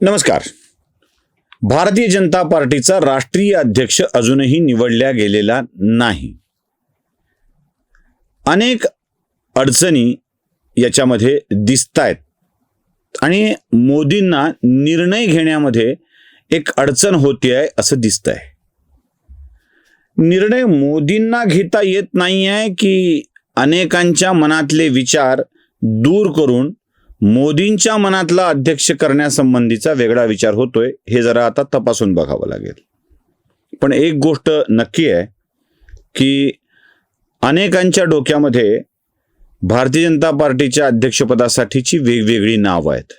नमस्कार. भारतीय जनता पार्टीचा राष्ट्रीय अध्यक्ष अजूनही निवडल्या गेलेला नाही. अनेक अडचणी याच्यामध्ये दिसत आहेत आणि मोदींना निर्णय घेण्यामध्ये एक अडचण होते आहे असं दिसत आहे निर्णय मोदींना घेता येत नाही आहे की अनेकांच्या मनातले विचार दूर करून मोदींच्या मनातला अध्यक्ष करण्यासंबंधीचा वेगळा विचार होतोय हे जरा आता तपासून बघावं लागेल. पण एक गोष्ट नक्की आहे की अनेकांच्या डोक्यामध्ये भारतीय जनता पार्टीच्या अध्यक्षपदासाठीची वेगवेगळी नावं आहेत.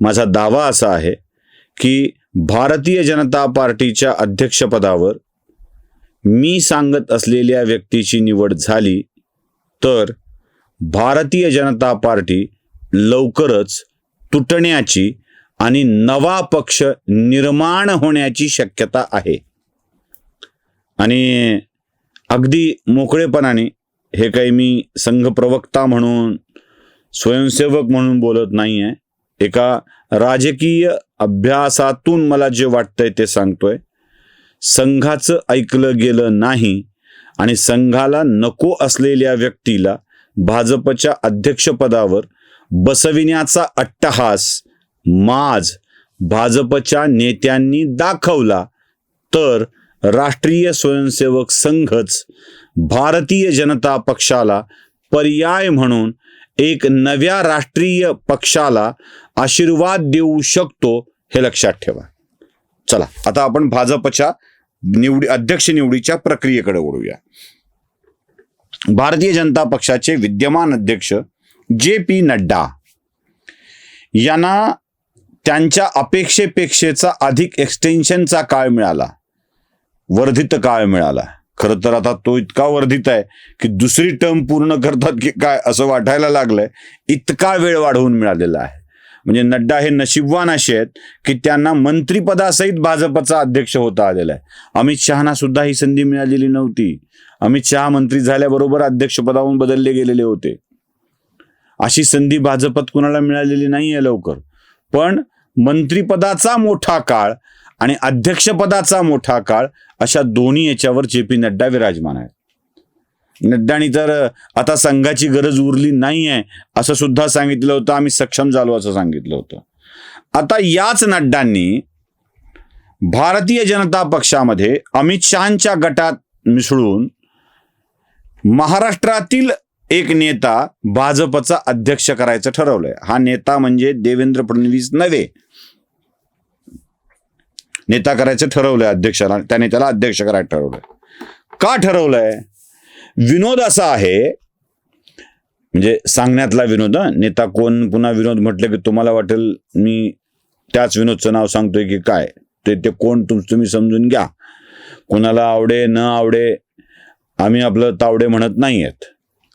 माझा दावा असा आहे की भारतीय जनता पार्टीच्या अध्यक्षपदावर मी सांगत असलेल्या व्यक्तीची निवड झाली तर भारतीय जनता पार्टी लवकरच तुटण्याची आणि नवा पक्ष निर्माण होण्याची शक्यता आहे. आणि अगदी मोकळेपणाने हे काही मी संघ प्रवक्ता म्हणून स्वयंसेवक म्हणून बोलत नाही आहे एका राजकीय अभ्यासातून मला जे वाटतंय ते सांगतोय. संघाचं ऐकलं गेलं नाही आणि संघाला नको असलेल्या व्यक्तीला भाजपच्या अध्यक्षपदावर बसविण्याचा अट्टहास माज भाजपच्या नेत्यांनी दाखवला. तर राष्ट्रीय स्वयंसेवक संघच भारतीय जनता पक्षाला पर्याय म्हणून एक नव्या राष्ट्रीय पक्षाला आशीर्वाद देऊ शकतो हे लक्षात ठेवा. चला आता आपण भाजपच्या निवडी अध्यक्ष निवडीच्या प्रक्रियेकडे वळूया. भारतीय जनता पक्षाचे विद्यमान अध्यक्ष जे पी नड्डा यांना त्यांच्या अपेक्षेपेक्षेचा अधिक एक्सटेन्शनचा काळ मिळाला. वर्धित काळ मिळाला. खरं तर आता तो इतका वर्धित आहे की दुसरी टर्म पूर्ण करतात की काय असं वाटायला लागलंय. इतका वेळ वाढवून मिळालेला आहे. म्हणजे नड्डा हे नशीबवान असे आहेत की त्यांना मंत्रिपदासहित भाजपचा अध्यक्ष होता आलेला आहे. अमित शहाना सुद्धा ही संधी मिळालेली नव्हती. अमित शहा मंत्री झाल्याबरोबर अध्यक्षपदावरून बदलले गेलेले होते. अशी संधी भाजपात कुणाला मिळालेली नाही आहे लवकर. पण मंत्रिपदाचा मोठा काळ आणि अध्यक्षपदाचा मोठा काळ अशा दोन्ही याच्यावर जे पी नड्डा विराजमान आहेत. नड्डानी तर आता संघाची गरज उरली नाही आहे असं सुद्धा सांगितलं होतं आम्ही सक्षम झालो असं सांगितलं होतं. आता याच नड्डांनी भारतीय जनता पक्षामध्ये अमित शहाच्या गटात मिसळून महाराष्ट्रातील एक नेता भाजपचा अध्यक्ष करायचं ठरवलंय. हा नेता म्हणजे देवेंद्र फडणवीस नव्हे. नेता करायचं ठरवलंय अध्यक्षाला त्याने त्याला अध्यक्ष करायचं ठरवलंय. का ठरवलंय? विनोद असा आहे म्हणजे सांगण्यातला विनोद नेता कोण पुन्हा विनोद म्हटलं की तुम्हाला वाटेल मी त्याच विनोदचं नाव सांगतोय की काय? ते ते कोण तुम तुम्ही समजून घ्या. कोणाला आवडे न आवडे आम्ही आपलं तावडे म्हणत नाही आहेत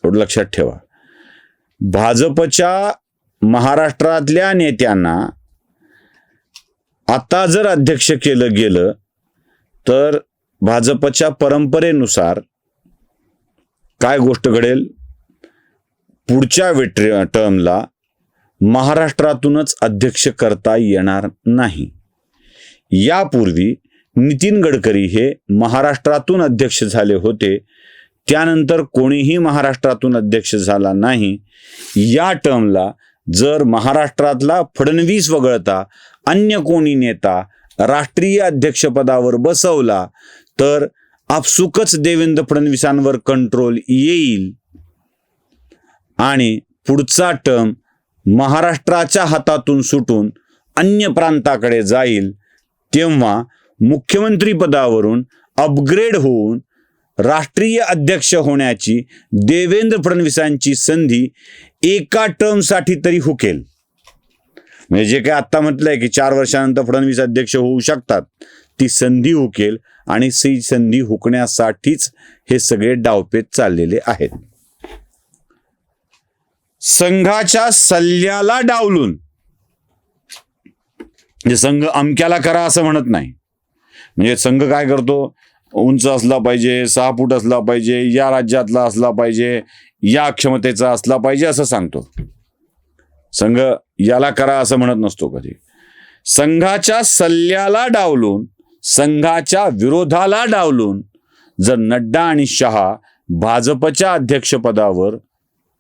एवढं लक्षात ठेवा. भाजपच्या महाराष्ट्रातल्या नेत्यांना आता जर अध्यक्ष केलं गेलं तर भाजपच्या परंपरेनुसार काय गोष्ट घडेल? पुढच्या वेट टर्मला महाराष्ट्रातूनच अध्यक्ष करता येणार नाही. यापूर्वी नितीन गडकरी हे महाराष्ट्रातून अध्यक्ष झाले होते. त्यानंतर कोणीही महाराष्ट्रातून अध्यक्ष झाला नाही. या टर्मला जर महाराष्ट्रातला फडणवीस वगळता अन्य कोणी नेता राष्ट्रीय अध्यक्षपदावर बसवला तर आपसुकच देवेंद्र फडणवीसांवर कंट्रोल येईल. आणि पुढचा टर्म महाराष्ट्राच्या हातातून सुटून अन्य प्रांताकडे जाईल तेव्हा मुख्यमंत्री पदावरून अपग्रेड होऊन राष्ट्रीय अध्यक्ष होण्याची देवेंद्र फडणवीसांची संधी एका टर्मसाठी तरी हुकेल. म्हणजे जे काही आत्ता म्हटलंय की चार वर्षानंतर फडणवीस अध्यक्ष होऊ शकतात ती संधी हुकेल आणि ती संधी हुकण्यासाठीच हे सगळे डावपेच चाललेले आहेत. संघाच्या सल्ल्याला डावलून. म्हणजे संघ अमक्याला करा असं म्हणत नाही. म्हणजे संघ काय करतो? उंच असला पाहिजे सहा फूट असला पाहिजे या राज्यातला असला पाहिजे या क्षमतेचा असला पाहिजे असं सांगतो. संघ याला करा असं म्हणत नसतो कधी. संघाच्या सल्ल्याला डावलून संघाच्या विरोधाला डावलून जर नड्डा आणि शहा भाजपच्या अध्यक्षपदावर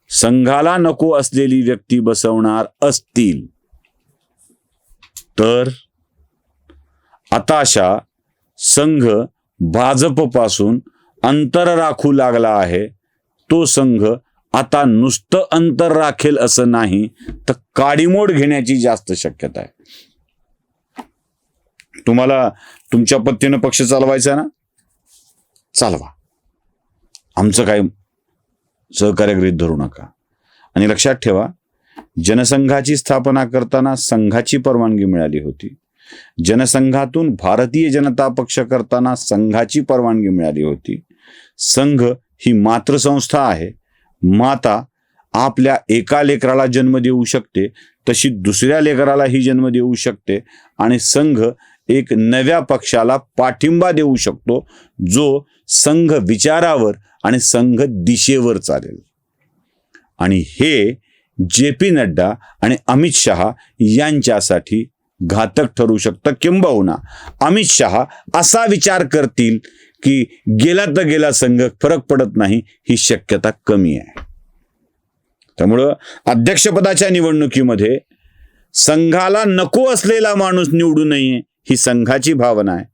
संघाला नको असलेली व्यक्ती बसवणार असतील तर आताशा संघ भाजपपासून अंतर राखू लागला आहे. तो संघ आता नुसतं अंतर राखेल असं नाही तर काडीमोड घेण्याची जास्त शक्यता आहे. तुम्हाला तुमच्या पत्तीनं पक्ष चालवायचा ना? चालवा. आमचं काय सहकार्य गृहित धरू नका. आणि लक्षात ठेवा जनसंघाची स्थापना करताना संघाची परवानगी मिळाली होती. जनसंघातून भारतीय जनता पक्ष करताना संघाची परवानगी मिळाली होती. संघ ही मातृसंस्था आहे. माता आपल्या एका लेकराला जन्म देऊ शकते तशी दुसऱ्या लेकरालाही जन्म देऊ शकते आणि संघ एक नव्या पक्षाला पाठिंबा देऊ शकतो जो संघ विचारावर आणि संघ दिशेवर चालेल. आणि हे जे पी नड्डा आणि अमित शहा यांच्यासाठी घातक ठरू शकतं किंबहुना. अमित शहा असा विचार करतील की गेला तर गेला संघ फरक पडत नाही ही शक्यता कमी आहे. त्यामुळं अध्यक्षपदाच्या निवडणुकीमध्ये संघाला नको असलेला माणूस निवडू नये ही संघाची भावना आहे.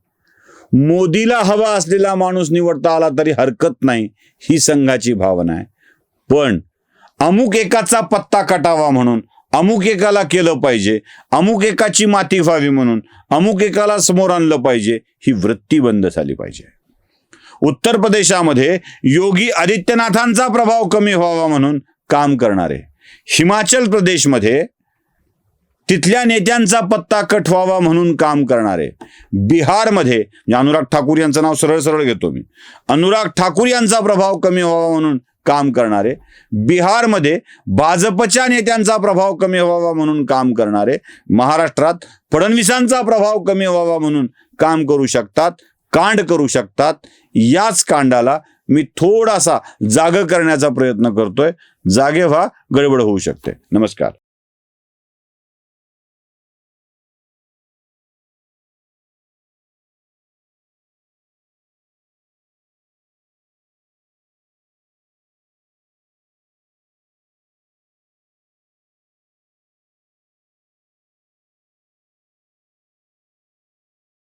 मोदीला हवा असलेला माणूस निवडता आला तरी हरकत नाही ही संघाची भावना आहे. पण अमुक एकाचा पत्ता कटावा म्हणून अमुक एकाला केलं पाहिजे अमुक एकाची माती व्हावी म्हणून अमुक एकाला समोर आणलं पाहिजे ही वृत्ती बंद झाली पाहिजे. उत्तर प्रदेशामध्ये योगी आदित्यनाथांचा प्रभाव कमी व्हावा म्हणून काम करणारे. हिमाचल प्रदेशमध्ये तिथल्या नेत्यांचा पत्ता कट व्हावा म्हणून काम करणारे. बिहारमध्ये म्हणजे अनुराग ठाकूर यांचं नाव सरळ सरळ घेतो मी. अनुराग ठाकूर यांचा प्रभाव कमी व्हावा म्हणून काम करणारे. बिहारमध्ये भाजपच्या नेत्यांचा प्रभाव कमी व्हावा म्हणून काम करणारे. महाराष्ट्रात फडणवीसांचा प्रभाव कमी व्हावा म्हणून काम करू शकतात कांड करू शकतात. याच कांडाला मी थोडासा जाग करण्याचा प्रयत्न करतोय. जागे व्हा गडबड होऊ शकते. नमस्कार.